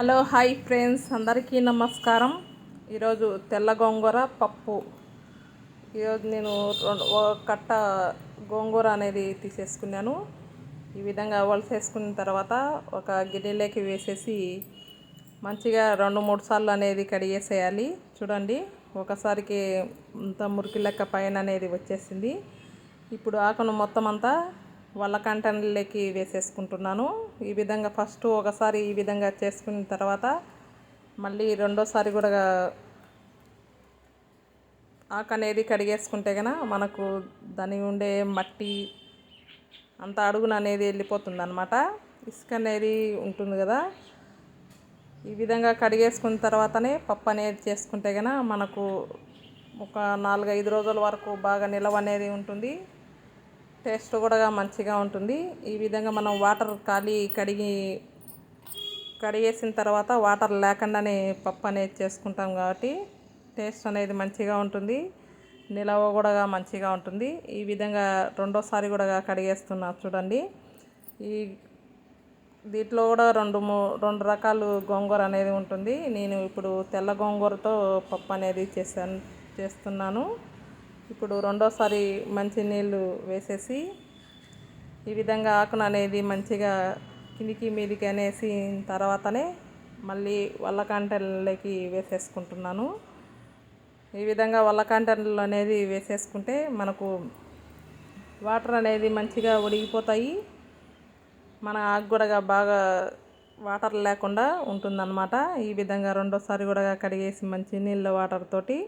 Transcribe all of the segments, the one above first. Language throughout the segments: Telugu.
Hello hi friends. అందరికీ నమస్కారం. ఈరోజు తెల్ల గోంగూర పప్పు. ఈరోజు నేను రెండు ఒక కట్ట గోంగూర అనేది తీసేసుకున్నాను. ఈ విధంగా వలసేసుకున్న తర్వాత ఒక గిన్నెలోకి వేసేసి మంచిగా రెండు మూడు సార్లు అనేది కడిగేసేయాలి. చూడండి ఒకసారికి అంత మురికి లెక్క పైన అనేది వచ్చేసింది. ఇప్పుడు ఆకును మొత్తం అంతా వల్ల కంటెనర్లోకి వేసేసుకుంటున్నాను. ఈ విధంగా ఫస్ట్ ఒకసారి ఈ విధంగా చేసుకున్న తర్వాత మళ్ళీ రెండోసారి కూడా ఆకు అనేది కడిగేసుకుంటే కనుక మనకు దాని ఉండే మట్టి అంత అడుగున అనేది వెళ్ళిపోతుంది అనమాట ఇసుక అనేది ఉంటుంది కదా. ఈ విధంగా కడిగేసుకున్న తర్వాతనే పప్పు అనేది చేసుకుంటే కనుక మనకు ఒక నాలుగైదు రోజుల వరకు బాగా నిలవ అనేది ఉంటుంది. టేస్ట్ కూడా మంచిగా ఉంటుంది. ఈ విధంగా మనం వాటర్ ఖాళీ కడిగి కడిగేసిన తర్వాత వాటర్ లేకుండానే పప్పు అనేది చేసుకుంటాం కాబట్టి టేస్ట్ అనేది మంచిగా ఉంటుంది. నిలవ కూడా మంచిగా ఉంటుంది. ఈ విధంగా రెండోసారి కూడా కడిగేస్తున్నా చూడండి. ఈ దీంట్లో కూడా రెండు రెండు రకాలు గోంగూర అనేది ఉంటుంది. నేను ఇప్పుడు తెల్ల గోంగూరతో పప్పు అనేది చేశాను చేస్తున్నాను. ఇప్పుడు రెండోసారి మంచి నీళ్ళు వేసేసి ఈ విధంగా ఆకును అనేది మంచిగా కిందికి మీదికి అనేసి తర్వాతనే మళ్ళీ వల్లకాంటల్లోకి వేసేసుకుంటున్నాను. ఈ విధంగా వల్లకాంటలు అనేది వేసేసుకుంటే మనకు వాటర్ అనేది మంచిగా ఉడిగిపోతాయి మన ఆకు కూడా బాగా వాటర్ లేకుండా ఉంటుందన్నమాట. ఈ విధంగా రెండోసారి కూడా కడిగేసి మంచి నీళ్ళ వాటర్ తోటి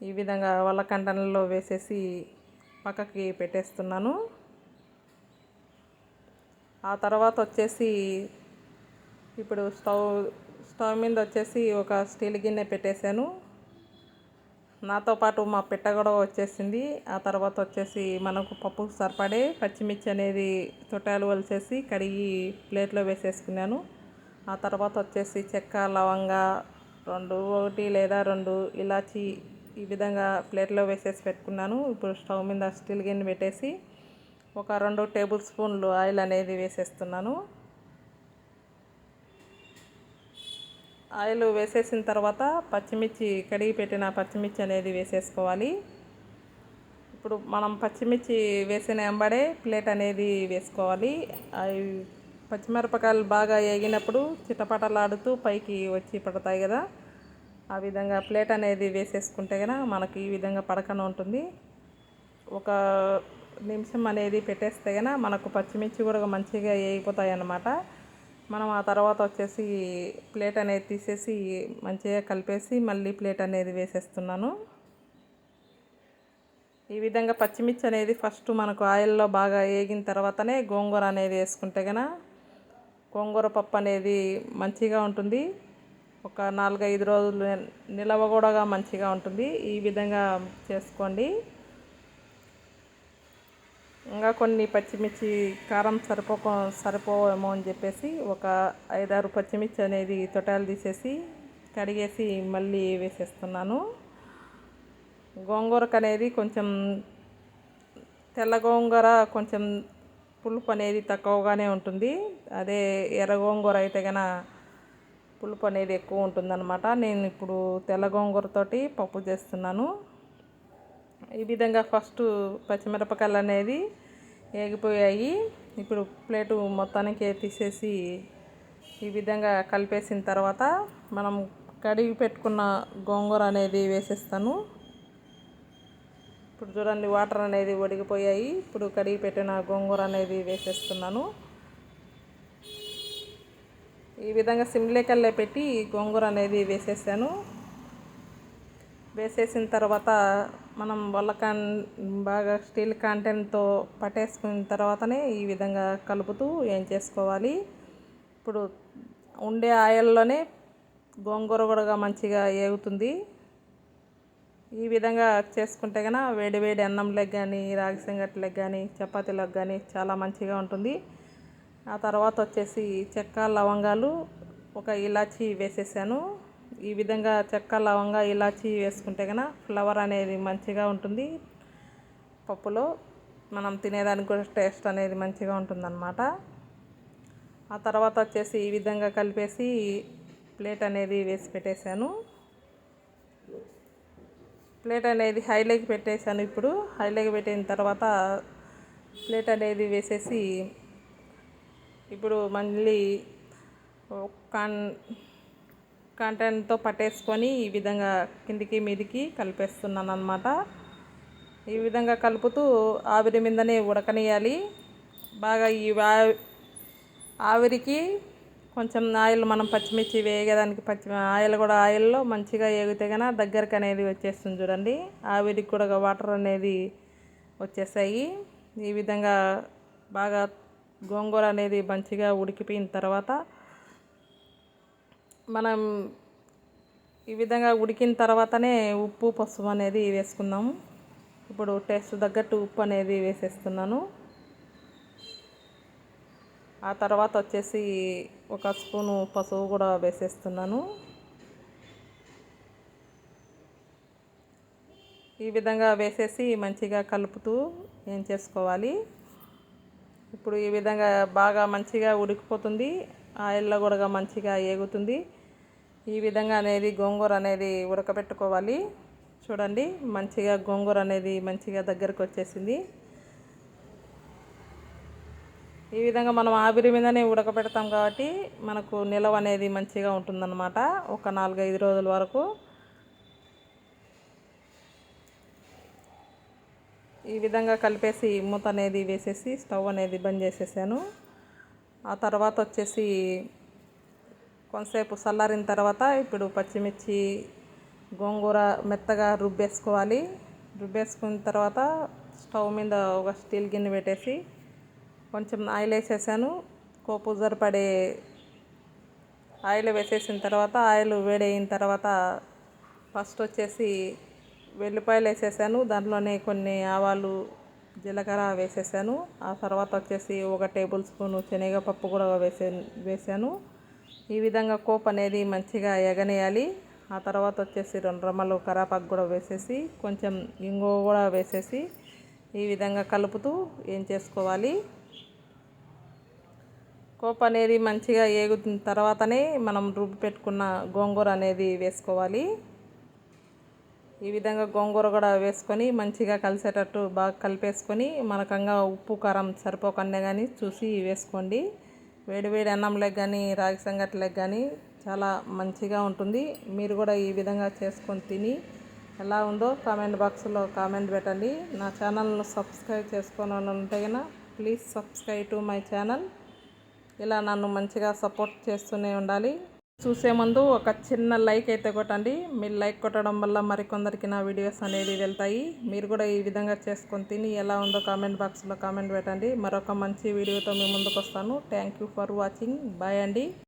ఈ విధంగా వల్ల కంటనర్లో వేసేసి పక్కకి పెట్టేస్తున్నాను. ఆ తర్వాత వచ్చేసి ఇప్పుడు స్టవ్ స్టవ్ మీద వచ్చేసి ఒక స్టీల్ గిన్నె పెట్టేశాను. నాతో పాటు మా పిట్ట కూడా వచ్చేసింది. ఆ తర్వాత వచ్చేసి మనకు పప్పు సరిపడే పచ్చిమిర్చి అనేది తొట్టాలు వలిసేసి కడిగి ప్లేట్లో వేసేసుకున్నాను. ఆ తర్వాత వచ్చేసి చెక్క లవంగా రెండు ఒకటి లేదా రెండు ఇలాచి ఈ విధంగా ప్లేట్లో వేసేసి పెట్టుకున్నాను. ఇప్పుడు స్టవ్ మీద స్టీల్ గిన్నె పెట్టేసి ఒక రెండు టేబుల్ స్పూన్లు ఆయిల్ అనేది వేసేస్తున్నాను. ఆయిల్ వేసేసిన తర్వాత పచ్చిమిర్చి కడిగి పెట్టిన పచ్చిమిర్చి అనేది వేసేసుకోవాలి. ఇప్పుడు మనం పచ్చిమిర్చి వేసిన వెంబడే ప్లేట్ అనేది వేసుకోవాలి. అవి పచ్చిమిరపకాయలు బాగా వేగినప్పుడు చిటపటలాడుతూ పైకి వచ్చి పడతాయి కదా. ఆ విధంగా ప్లేట్ అనేది వేసేసుకుంటే కనుక మనకి ఈ విధంగా పడకన ఉంటుంది. ఒక నిమిషం అనేది పెట్టేస్తే కనుక మనకు పచ్చిమిర్చి కూడా మంచిగా వేయిపోతాయి అన్నమాట మనం ఆ తర్వాత వచ్చేసి ప్లేట్ అనేది తీసేసి మంచిగా కలిపేసి మళ్ళీ ప్లేట్ అనేది వేసేస్తున్నాను. ఈ విధంగా పచ్చిమిర్చి అనేది ఫస్ట్ మనకు ఆయిల్లో బాగా వేగిన తర్వాతనే గోంగూర అనేది వేసుకుంటే కనుక గోంగూర పప్పు అనేది మంచిగా ఉంటుంది. ఒక నాలుగైదు రోజులు నిలవ కూడా మంచిగా ఉంటుంది. ఈ విధంగా చేసుకోండి. ఇంకా కొన్ని పచ్చిమిర్చి కారం సరిపోక సరిపోవేమో అని చెప్పేసి ఒక ఐదారు పచ్చిమిర్చి అనేది తొటాలు తీసేసి కడిగేసి మళ్ళీ వేసేస్తున్నాను. గోంగూరకు అనేది కొంచెం తెల్ల గోంగూర కొంచెం పులుపు అనేది తక్కువగానే ఉంటుంది. అదే ఎర్ర గోంగూర అయితే కనుక పులుపు అనేది ఎక్కువ ఉంటుందన్నమాట. నేను ఇప్పుడు తెల్ల గోంగూరతోటి పప్పు చేస్తున్నాను. ఈ విధంగా ఫస్ట్ పచ్చిమిరపకాయలు అనేది ఏగిపోయాయి. ఇప్పుడు ప్లేటు మొత్తానికి తీసేసి ఈ విధంగా కలిపేసిన తర్వాత మనం కడిగి పెట్టుకున్న గోంగూర అనేది వేసేస్తాను. ఇప్పుడు చూడండి వాటర్ అనేది ఒడిగిపోయాయి. ఇప్పుడు కడిగి పెట్టిన గోంగూర అనేది వేసేస్తున్నాను. ఈ విధంగా సిమ్లేకల్లే పెట్టి గోంగూర అనేది వేసేసాను. వేసేసిన తర్వాత మనం వల్లకాన్ బాగా స్టీల్ కాంటెంట్తో పట్టేసుకున్న తర్వాతనే ఈ విధంగా కలుపుతూ ఏం చేసుకోవాలి? ఇప్పుడు ఉండే ఆయిల్లోనే గోంగూర కూడా మంచిగా ఏగుతుంది. ఈ విధంగా చేసుకుంటే కనుక వేడి వేడి అన్నంలకు కానీ రాగి సంగట్లకు కానీ చపాతీలకు కానీ చాలా మంచిగా ఉంటుంది. ఆ తర్వాత వచ్చేసి చెక్క లవంగాలు ఒక ఇలాచి వేసేసాను. ఈ విధంగా చెక్క లవంగా ఇలాచి వేసుకుంటే కనుక ఫ్లవర్ అనేది మంచిగా ఉంటుంది. పప్పులో మనం తినేదానికి కూడా టేస్ట్ అనేది మంచిగా ఉంటుందన్నమాట. ఆ తర్వాత వచ్చేసి ఈ విధంగా కలిపేసి ప్లేట్ అనేది వేసి పెట్టేశాను. ప్లేట్ అనేది హైలోకి పెట్టేశాను ఇప్పుడు. హైలోకి పెట్టిన తర్వాత ప్లేట్ అనేది వేసేసి ఇప్పుడు మళ్ళీ కాన్ కంటెంట్తో పట్టేసుకొని ఈ విధంగా కిందికి మీదికి కలిపేస్తున్నాను అనమాట ఈ విధంగా కలుపుతూ ఆవిరి మీదనే ఉడకనియాలి బాగా ఈ ఆవిరికి కొంచెం ఆయిల్ మనం పచ్చిమిర్చి వేయడానికి పచ్చి ఆయిల్ కూడా ఆయిల్లో మంచిగా వేగితే కనుక దగ్గరకు అనేది వచ్చేస్తుంది చూడండి. ఆవిరికి కూడా వాటర్ అనేది వచ్చేసాయి. ఈ విధంగా బాగా గోంగూర అనేది మంచిగా ఉడికిపోయిన తర్వాత మనం ఈ విధంగా ఉడికిన తర్వాతనే ఉప్పు పసుపు అనేది వేసుకుందాము. ఇప్పుడు టేస్ట్ తగ్గట్టు ఉప్పు అనేది వేసేస్తున్నాను. ఆ తర్వాత వచ్చేసి ఒక స్పూను పసుపు కూడా వేసేస్తున్నాను. ఈ విధంగా వేసేసి మంచిగా కలుపుతూ ఏం చేసుకోవాలి? ఇప్పుడు ఈ విధంగా బాగా మంచిగా ఉడికిపోతుంది. ఆయిల్లో కూడా మంచిగా ఏగుతుంది. ఈ విధంగా అనేది గోంగూర అనేది ఉడకబెట్టుకోవాలి. చూడండి మంచిగా గోంగూర అనేది మంచిగా దగ్గరకు వచ్చేసింది. ఈ విధంగా మనం ఆవిరి మీదనే ఉడకబెడతాం కాబట్టి మనకు నిలవ అనేది మంచిగా ఉంటుందన్నమాట. ఒక నాలుగైదు రోజుల వరకు ఈ విధంగా కలిపేసి మూత అనేది వేసేసి స్టవ్ అనేది బంద్ చేసేసాను. ఆ తర్వాత వచ్చేసి కొంతసేపు చల్లారిన తర్వాత ఇప్పుడు పచ్చిమిర్చి గోంగూర మెత్తగా రుబ్బేసుకోవాలి. రుబ్బేసుకున్న తర్వాత స్టవ్ మీద ఒక స్టీల్ గిన్నె పెట్టేసి కొంచెం ఆయిల్ వేసేసాను. కోపు జరపడే ఆయిల్ వేసేసిన తర్వాత ఆయిల్ వేడైన తర్వాత ఫస్ట్ వచ్చేసి వెల్లిపాయలు వేసేసాను. దాంట్లోనే కొన్ని ఆవాలు జీలకర్ర వేసేసాను. ఆ తర్వాత వచ్చేసి ఒక టేబుల్ స్పూను శనగపప్పు కూడా వేసే వేసాను. ఈ విధంగా కోప్ అనేది మంచిగా ఎగనేయాలి. ఆ తర్వాత వచ్చేసి రెండు రమ్మలు కరాపాకు కూడా వేసేసి కొంచెం ఇంగో కూడా వేసేసి ఈ విధంగా కలుపుతూ ఏం చేసుకోవాలి? కోప్ అనేది మంచిగా ఏగుతున్న తర్వాతనే మనం రుబ్బి పెట్టుకున్న గోంగూర అనేది వేసుకోవాలి. ఈ విధంగా గోంగూర కూడా వేసుకొని మంచిగా కలిసేటట్టు బాగా కలిపేసుకొని మనకంగా ఉప్పు కారం సరిపోకుండా కానీ చూసి వేసుకోండి. వేడివేడి అన్నంలోకి కానీ రాగి సంగట్లకు కానీ చాలా మంచిగా ఉంటుంది. మీరు కూడా ఈ విధంగా చేసుకొని తిని ఎలా ఉందో కామెంట్ బాక్స్లో కామెంట్ పెట్టండి. నా ఛానల్ను సబ్స్క్రైబ్ చేసుకొని ఉంటే కన్నా please subscribe to my channel. ఇలా నన్ను మంచిగా సపోర్ట్ చేస్తూనే ఉండాలి. చూసే ముందు ఒక చిన్న లైక్ అయితే కొట్టండి. మీరు లైక్ కొట్టడం వల్ల మరికొందరికి నా వీడియోస్ అనేవి వెళ్తాయి. మీరు కూడా ఈ విధంగా చేసుకొని తిని ఎలా ఉందో కామెంట్ బాక్స్లో కామెంట్ పెట్టండి. మరొక మంచి వీడియోతో మీ ముందుకు వస్తాను thank you for watching bye అండి.